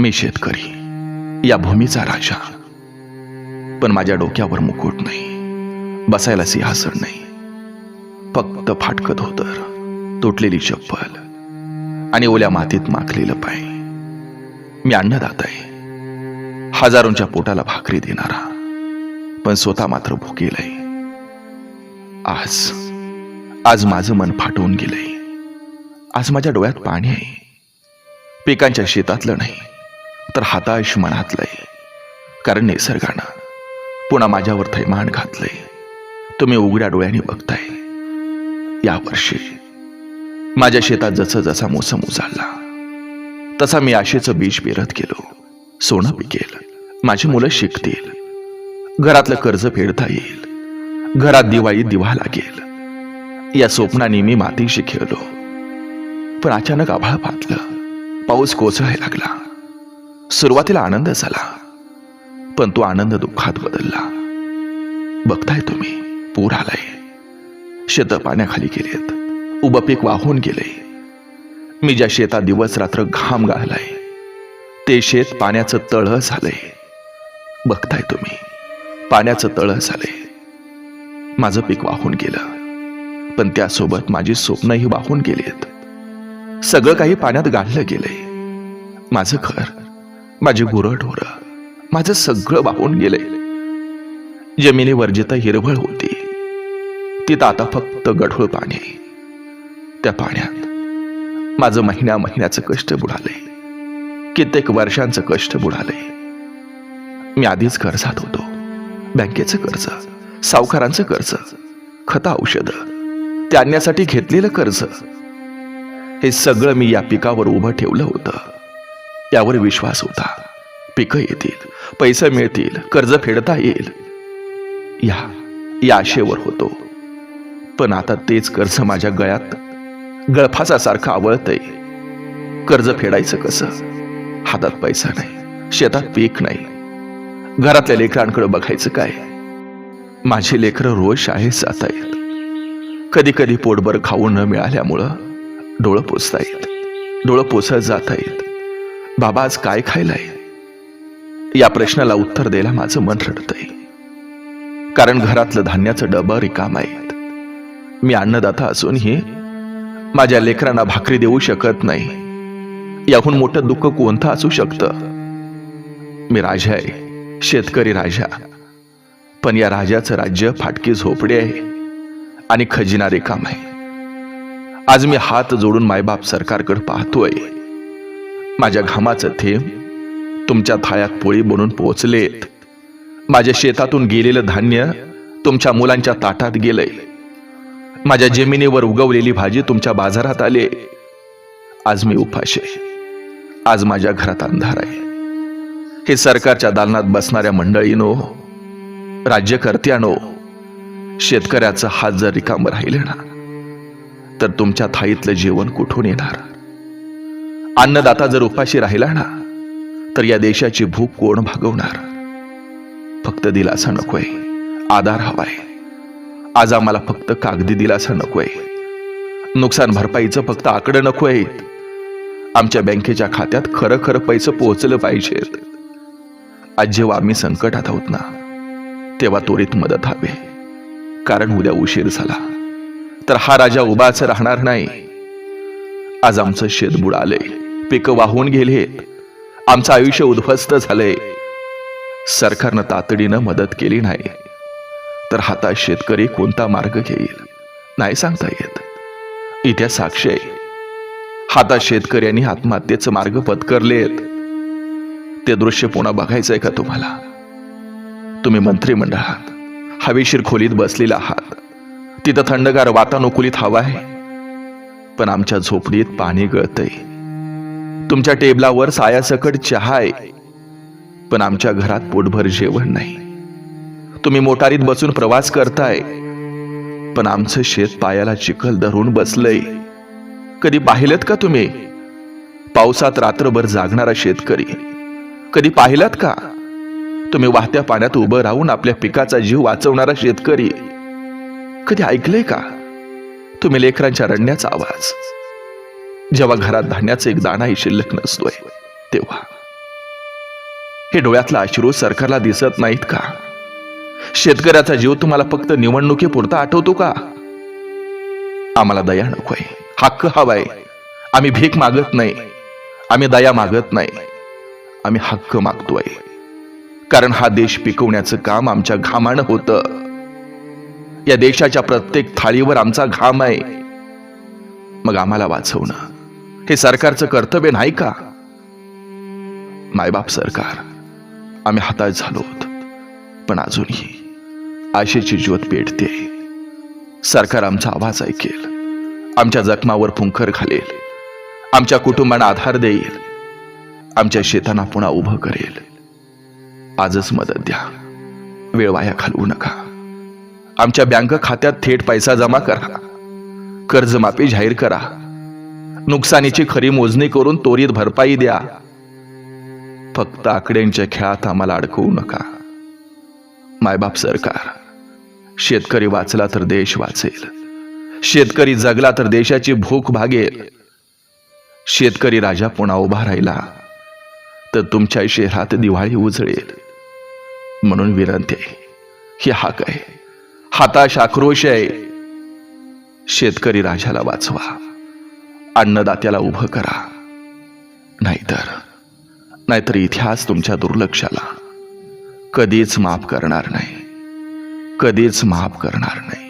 मी शेतकरी. या भूमीचा राजा. पण माझ्या डोक्यावर मुकुट नाही. बसायला सिंहासन नाही. फक्त फाटकत धोतर तुटलेली चप्पल आणि ओल्या मातीत माखलेलं पाय. मी अन्नदाता आहे. हजारोंच्या पोटाला भाकरी देणारा. पण स्वतः मात्र भुकेल आहे आज आज माझं मन फाटून गेलंय. आज माझ्या डोळ्यात पाणी आहे. पिकांच्या शेतातलं नाही. तर हाताश मनातलंय कारण निसर्गानं पुन्हा माझ्यावर थैमान घातलंय. तुम्ही उघड्या डोळ्याने बघताय. यावर्षी माझ्या शेतात जसं जसा मोसम उजाडला तसा मी आशेचं बीज पेरत गेलो सोनं पिकेल माझी मुलं शिकतील घरातलं कर्ज फेडता येईल घरात दिवाळीत दिवा लागेल. या स्वप्नाने मी मातीशी खेळलो पण अचानक आभाळ फाटलं पाऊस कोसळायला लागला. सुरुवातीला आनंद झाला. पण तो आनंद दुःखात बदलला. बघताय तुम्ही पूर आलाय. शेत पाण्याखाली गेलेत. उभं पीक वाहून गेले मी ज्या शेतात दिवस रात्र घाम गाळलाय ते शेत पाण्याचं तळ झालंय. बघताय तुम्ही पाण्याचं तळ झालंय. माझं पीक वाहून गेलं. पण त्यासोबत माझी स्वप्नही वाहून गेलेत. सगळं काही पाण्यात गाडलं गेलंय. माझं घर माझी गुरढोर माझं सगळं वाहून गेलंय. जमिनीवर जिथं हिरवळ होती. तिथं आता फक्त गढूळ पाणी. त्या पाण्यात माझं महिन्या महिन्याचं कष्ट बुडाले कित्येक वर्षांचं कष्ट बुडाले मी आधीच कर्जात होतो. बँकेचं कर्ज सावकारांचं कर्ज खता औषध ते आणण्यासाठी घेतलेलं कर्ज. हे सगळं मी या पिकावर उभं ठेवलं होतं. यावर विश्वास होता. पिकं येतील पैसे मिळतील कर्ज फेडता येईल. या या आशेवर होतो. पण आता तेच कर्ज माझ्या गळ्यात गळफासासारखं आवळतंय. कर्ज फेडायचं कसं? हातात पैसा नाही शेतात पीक नाही. घरातल्या लेकरांकडे बघायचं काय? माझी लेकरं रोज शाळेत जात आहेत कधी कधी पोटभर खाऊ न मिळाल्यामुळं डोळं पोचतायत डोळं पोसत जात आहेत बाबा आज काय खायलाय? या प्रश्नाला उत्तर द्यायला माझं मन रडतंय. कारण घरातलं धान्याचं डबं रिकाम आहेत. मी अन्नदाता असूनही माझ्या लेकरांना भाकरी देऊ शकत नाही. याहून मोठं दुःख कोणतं असू शकतं? मी राजा आहे शेतकरी राजा. पण या राजाचं राज्य फाटकी झोपडी आहे आणि खजिना रिकाम आहे. आज मी हात जोडून मायबाप सरकारकडे पाहतोय. माझ्या घामाचं थेंब तुमच्या थाळ्यात पोळी बनून पोहोचलेत. माझ्या शेतातून गेलेलं धान्य तुमच्या मुलांच्या ताटात गेलंय. माझ्या जमिनीवर उगवलेली भाजी तुमच्या बाजारात आले. आज मी उपाशे आज माझ्या घरात अंधार आहे. हे सरकारच्या दालनात बसणाऱ्या मंडळीनो राज्यकर्त्यानो शेतकऱ्याचा हात जर रिकाम राहिले ना तर तुमच्या थाईतलं जेवण कुठून येणार? अन्नदाता जर उपाशी राहिला ना तर या देशाची भूक कोण भागवणार? फक्त दिलासा नकोय. आधार हवाय. आज आम्हाला फक्त कागदी दिलासा नकोय. नुकसान भरपाईचं फक्त आकडं नकोय आमच्या बँकेच्या खात्यात खरं खरं पैसे पोहोचलं पाहिजेत. आज जेव्हा आम्ही संकटात आहोत ना तेव्हा त्वरित मदत हवे. कारण उद्या उशीर झाला. तर हा राजा उभाच राहणार नाही. आज आमचं शेत बुडालंय पिकं वाहून गेलीत आमचं आयुष्य उद्ध्वस्त झालंय. सरकारनं तातडीनं मदत केली नाही. तर हातात शेतकरी कोणता मार्ग घेईल नाही सांगता येत. इतिहास साक्षी आहे. हातात शेतकऱ्यांनी आत्महत्येचं मार्ग पत्करलेत. ते दृश्य पुन्हा बघायचंय का तुम्हाला? तुम्ही मंत्रिमंडळात हवेशीर खोलीत बसलेला आहात. तिथं थंडगार वातानुकूलित हवा आहे. पण आमच्या झोपडीत पाणी गळतंय. तुमच्या टेबलावर सायासकट चहा आहे. पण आमच्या घरात पोटभर जेवण नाही. तुम्ही मोटारीत बसून प्रवास करताय. पण आमचं शेत पायाला चिखल धरून बसलंय. कधी पाहिलेत का तुम्ही? पावसात रात्रभर जागणारा शेतकरी. कधी पाहिलात का? तुम्ही वाहत्या पाण्यात उभं राहून आपल्या पिकाचा जीव वाचवणारा शेतकरी. कधी ऐकलंय का? तुम्ही लेकरांच्या रडण्याचा आवाज. जेव्हा घरात धान्याचा एक दाणाही शिल्लक नसतोय तेव्हा. हे डोळ्यातला अश्रू सरकारला दिसत नाहीत का? शेतकऱ्याचा जीव तुम्हाला फक्त निवडणुकीपुरता आठवतो का? आम्हाला दया नकोय. हक्क हवाय. आम्ही भीक मागत नाही. आम्ही दया मागत नाही. आम्ही हक्क मागतोय. कारण हा देश पिकवण्याचं काम आमच्या घामानं होतं. या देशाच्या प्रत्येक थाळीवर आमचा घाम आहे. मग आम्हाला वाचवणं. हे सरकारचं कर्तव्य नाही का? मायबाप सरकार आम्ही हाताश झालो आहोत. पण अजूनही आशेची ज्योत पेटते. सरकार आमचा आवाज ऐकेल. आमच्या जखमावर फुंकर घालेल. आमच्या कुटुंबांना आधार देईल. आमच्या शेतांना पुन्हा उभं करेल. आजच मदत द्या. वेळ वाया घालवू नका. आमच्या बँक खात्यात थेट पैसा जमा करा. कर्जमाफी जाहीर करा. नुकसानीची खरी मोजणी करून त्वरित भरपाई द्या. फक्त आकड्यांच्या खेळात आम्हाला अडकवू नका. मायबाप सरकार शेतकरी वाचला तर देश वाचेल. शेतकरी जगला तर देशाची भूक भागेल. शेतकरी राजा पुन्हा उभा राहिला तर तुमच्या शहरात दिवाळी उजळेल. म्हणून विनंती आहे ही हाक आहे. हाताश आक्रोश आहे. शेतकरी राजाला वाचवा. अन्नदात्याला उभं करा. नाहीतर नाहीतर इतिहास तुमच्या दुर्लक्षाला. कधीच माफ करणार नाही. कधीच माफ करणार नाही.